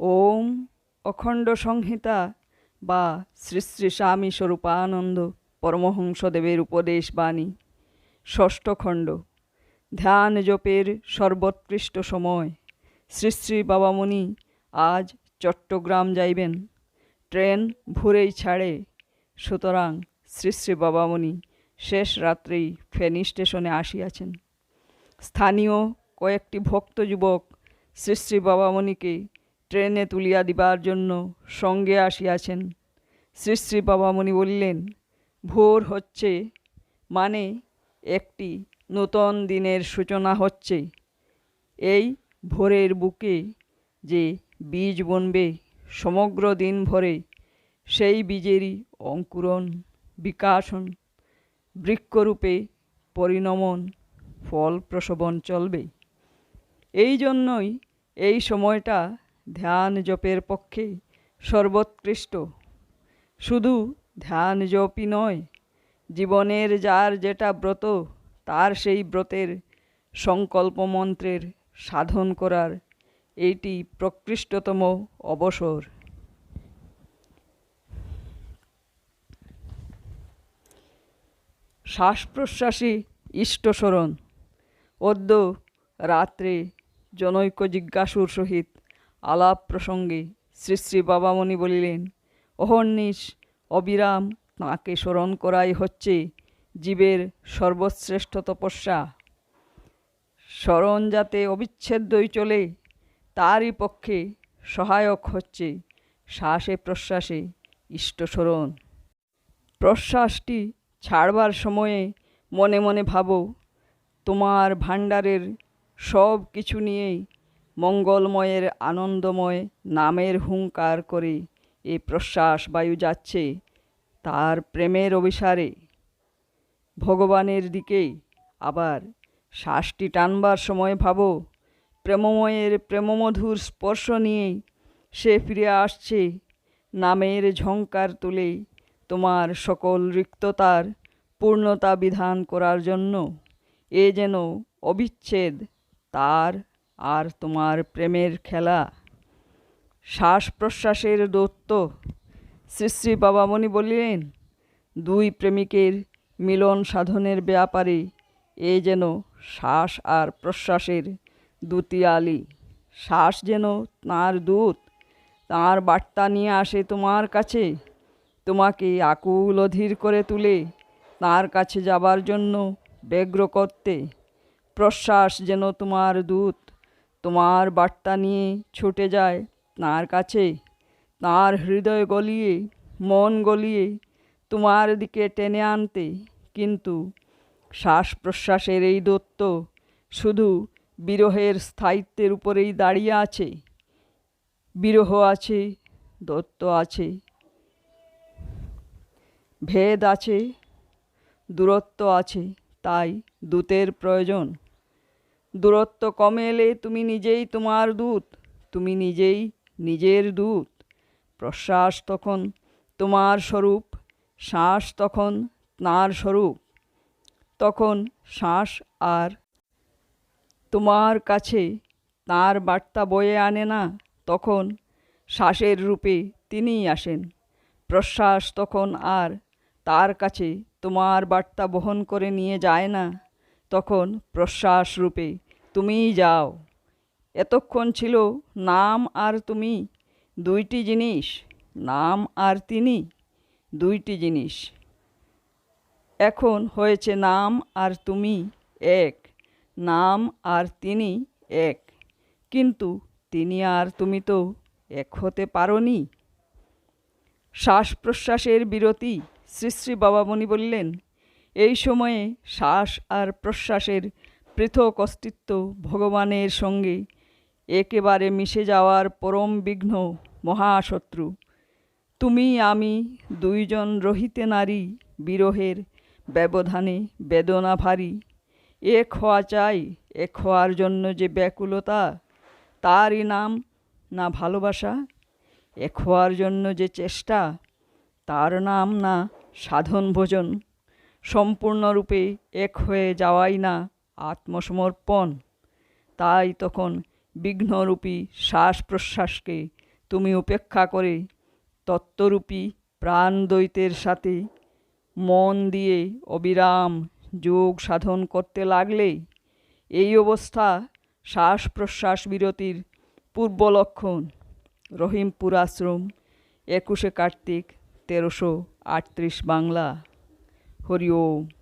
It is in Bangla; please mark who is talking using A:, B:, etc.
A: ওম অখণ্ড সংহিতা বা শ্রী শ্রী স্বামী স্বরূপানন্দ পরমহংসদেবের উপদেশ বাণী। ষষ্ঠ খণ্ড, ধ্যান জপের সর্বোৎকৃষ্ট সময়। শ্রী শ্রী বাবামণি আজ চট্টগ্রাম যাইবেন। ট্রেন ভোরেই ছাড়ে। সুতরাং শ্রী শ্রী বাবামণি শেষ রাত্রেই ফেনী স্টেশনে আসিয়াছেন। স্থানীয় কয়েকটি ভক্ত যুবক শ্রী শ্রী বাবামণিকে ট্রেনে তুলিয়া দিবার জন্য সঙ্গে আসিয়াছেন। শ্রী শ্রী বাবামণি বললেন, ভোর হচ্ছে মানে একটি নূতন দিনের সূচনা হচ্ছে। এই ভোরের বুকে যে বীজ বনবে, সমগ্র দিন ভরে সেই বীজেরই অঙ্কুরণ, বিকাশন, বৃক্ষরূপে পরিণমন ফল প্রসবন চলবে। এই জন্যই এই সময়টা ধ্যান জপের পক্ষে সর্বোৎকৃষ্ট। শুধু ধ্যান জপই নয়, জীবনের যার যেটা ব্রত, তার সেই ব্রতের সংকল্প মন্ত্রের সাধন করার এইটি প্রকৃষ্টতম অবসর। শ্বাস প্রশ্বাসে ইষ্টস্মরণ অদ্য রাত্রে জনৈক জিজ্ঞাসুর সহিত আলাপ প্রসঙ্গে শ্রী শ্রী বাবামণি বলিলেন, অহর্নিশ, অবিরাম, তাঁকে স্মরণ করাই হচ্ছে জীবের সর্বশ্রেষ্ঠ তপস্যা। স্মরণ যাতে অবিচ্ছেদ্যই চলে, তারই পক্ষে সহায়ক হচ্ছে শ্বাসে প্রশ্বাসে ইষ্টস্মরণ প্রশ্বাসটি ছাড়বার সময়ে মনে মনে ভাবো, তোমার ভাণ্ডারের সব কিছু নিয়েই মঙ্গলময়ের আনন্দময় নামের হুঙ্কার করে। এ প্রশ্বাস বায়ু যাচ্ছে, তার প্রেমের অভিসারে। ভগবানের দিকে আবার শ্বাসটি টানবার সময় ভাবো, প্রেমময়ের প্রেমমধুর স্পর্শ নিয়েই সে ফিরে আসছে। নামের ঝঙ্কার তুলে তোমার সকল রিক্ততার পূর্ণতা বিধান করার জন্য এ যেন অবিচ্ছেদ তার আর তোমার প্রেমের খেলা শ্বাস প্রশ্বাসের দত্ত শ্রী শ্রী বাবামণি বলিলেন, দুই প্রেমিকের মিলন সাধনের ব্যাপারে এ যেন শ্বাস আর প্রশ্বাসের দুতিয়ালি শ্বাস যেন তাঁর দূত, তাঁর বার্তা নিয়ে আসে তোমার কাছে, তোমাকে আকুল অধীর করে তুলে তাঁর কাছে যাবার জন্য ব্যগ্র করতে। প্রশ্বাস যেন তোমার দূত তোমার বার্তা নিয়ে ছুটে যায় তাঁর কাছে। তাঁর হৃদয় গলিয়ে, মন গলিয়ে তোমার দিকে টেনে আনতে। কিন্তু শ্বাস প্রশ্বাসের এই দত্ত শুধু বিরহের স্থায়িত্বের উপরেই দাঁড়িয়ে আছে। বিরহ আছে, দত্ত আছে, ভেদ আছে, দূরত্ব আছে, তাই দূতের প্রয়োজন। দূরত্ব কমে এলে তুমি নিজেই তোমার দূত, তুমি নিজেই নিজের দূত। প্রশ্বাস তখন তোমার স্বরূপ, শ্বাস তখন তাঁর স্বরূপ। তখন শ্বাস আর তোমার কাছে তাঁর বার্তা বয়ে আনে না, তখন শ্বাসের রূপে তিনিই আসেন। প্রশ্বাস তখন আর তার কাছে তোমার বার্তা বহন করে নিয়ে যায় না, তখন প্রশ্বাস রূপে তুমিই যাও। এতক্ষণ ছিল নাম আর তুমি, দুইটি জিনিস, নাম আর তিনি, দুইটি জিনিস। এখন হয়েছে নাম আর তুমি এক, নাম আর তিনি এক। কিন্তু তিনি আর তুমি তো এক হতে পারোনি। শ্বাস প্রশ্বাসের বিরতি, শ্রী শ্রী বাবামণি বললেন, এই সময়ে শ্বাস আর প্রশ্বাসের পৃথক অস্তিত্ব ভগবানের সঙ্গে একেবারে মিশে যাওয়ার পরম বিঘ্ন মহাশত্রু। তুমি, আমি দুইজন রহিতে নারী, বিরহের ব্যবধানে বেদনা ভারী এক হওয়া চাই এক হওয়ার জন্য যে ব্যাকুলতা, তারই নাম না ভালোবাসা? এক হওয়ার জন্য যে চেষ্টা, তার নাম না সাধন ভোজন সম্পূর্ণরূপে এক হয়ে যাওয়াই না আত্মসমর্পণ। তাই তখন বিঘ্নরূপী শ্বাস প্রশ্বাসকে তুমি উপেক্ষা করে তত্ত্বরূপী প্রাণদ্বৈতের সাথে মন দিয়ে অবিরাম যোগ সাধন করতে লাগলে এই অবস্থা শ্বাস প্রশ্বাস বিরতির পূর্ব লক্ষণ রহিমপুর আশ্রম একুশে কার্তিক, তেরোশো আটত্রিশ বাংলা। হরি ওম।